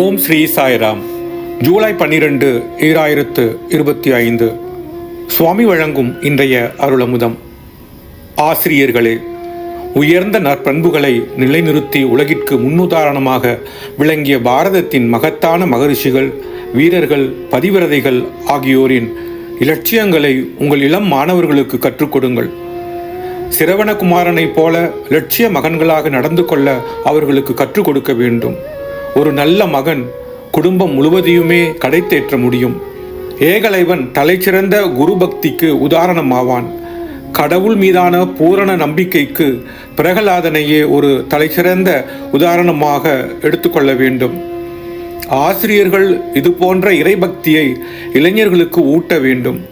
ஓம் ஸ்ரீ சாய்ராம். ஜூலை பன்னிரண்டு ஈராயிரத்து இருபத்தி ஐந்து. சுவாமி வழங்கும் இன்றைய அருளமுதம். ஆசிரியர்களே உயர்ந்த நற்பண்புகளை நிலைநிறுத்தி உலகிற்கு முன்னுதாரணமாக விளங்கிய பாரதத்தின் மகத்தான மகரிஷிகள் வீரர்கள் பதிவிரதைகள் ஆகியோரின் இலட்சியங்களை உங்கள் இளம் மாணவர்களுக்கு கற்றுக்கொடுங்கள் சிரவணகுமாரனைப் போல லட்சிய மகன்களாக நடந்து கொள்ள அவர்களுக்கு கற்றுக் கொடுக்க வேண்டும். ஒரு நல்ல மகன் குடும்பம் முழுவதையுமே கடைத்தேற்ற முடியும். ஏகலைவன் தலைச்சிறந்த குரு பக்திக்கு உதாரணமாவான். கடவுள் மீதான பூரண நம்பிக்கைக்கு பிரகலாதனையே ஒரு தலைசிறந்த உதாரணமாக எடுத்துக்கொள்ள வேண்டும். ஆசிரியர்கள் இது போன்ற இறைபக்தியை இளைஞர்களுக்கு ஊட்ட வேண்டும்.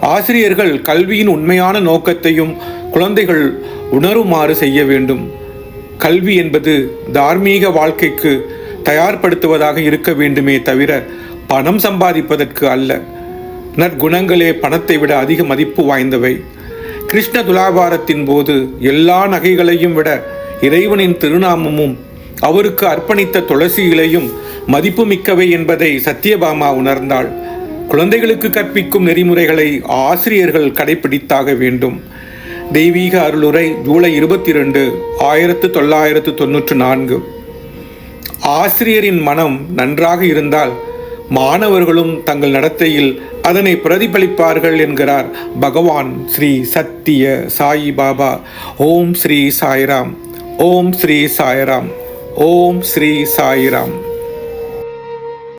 ஆசிரியர்கள் கல்வியின் உண்மையான நோக்கத்தையும் குழந்தைகள் உணருமாறு செய்ய வேண்டும். கல்வி என்பது தார்மீக வாழ்க்கைக்கு தயார்படுத்துவதாக இருக்க வேண்டுமே தவிர பணம் சம்பாதிப்பதற்கு அல்ல. நற்குணங்களே பணத்தை விட அதிக மதிப்பு வாய்ந்தவை. கிருஷ்ண துலாபாரத்தின் போது எல்லா நகைகளையும் விட இறைவனின் திருநாமமும் அவருக்கு அர்ப்பணித்த துளசி இலையும் மதிப்புமிக்கவை என்பதை சத்யபாமா உணர்ந்தாள். குழந்தைகளுக்கு கற்பிக்கும் நெறிமுறைகளை ஆசிரியர்கள் கடைபிடித்தாக வேண்டும். தெய்வீக அருளுரை ஜூலை இருபத்தி ரெண்டு ஆயிரத்து தொள்ளாயிரத்து தொன்னூற்று நான்கு. ஆசிரியரின் மனம் நன்றாக இருந்தால் மாணவர்களும் தங்கள் நடத்தையில் அதனை பிரதிபலிப்பார்கள் என்கிறார் பகவான் ஸ்ரீ சத்திய சாயி பாபா. ஓம் ஸ்ரீ சாய்ராம். ஓம் ஸ்ரீ சாய்ராம். ஓம் ஸ்ரீ சாய்ராம்.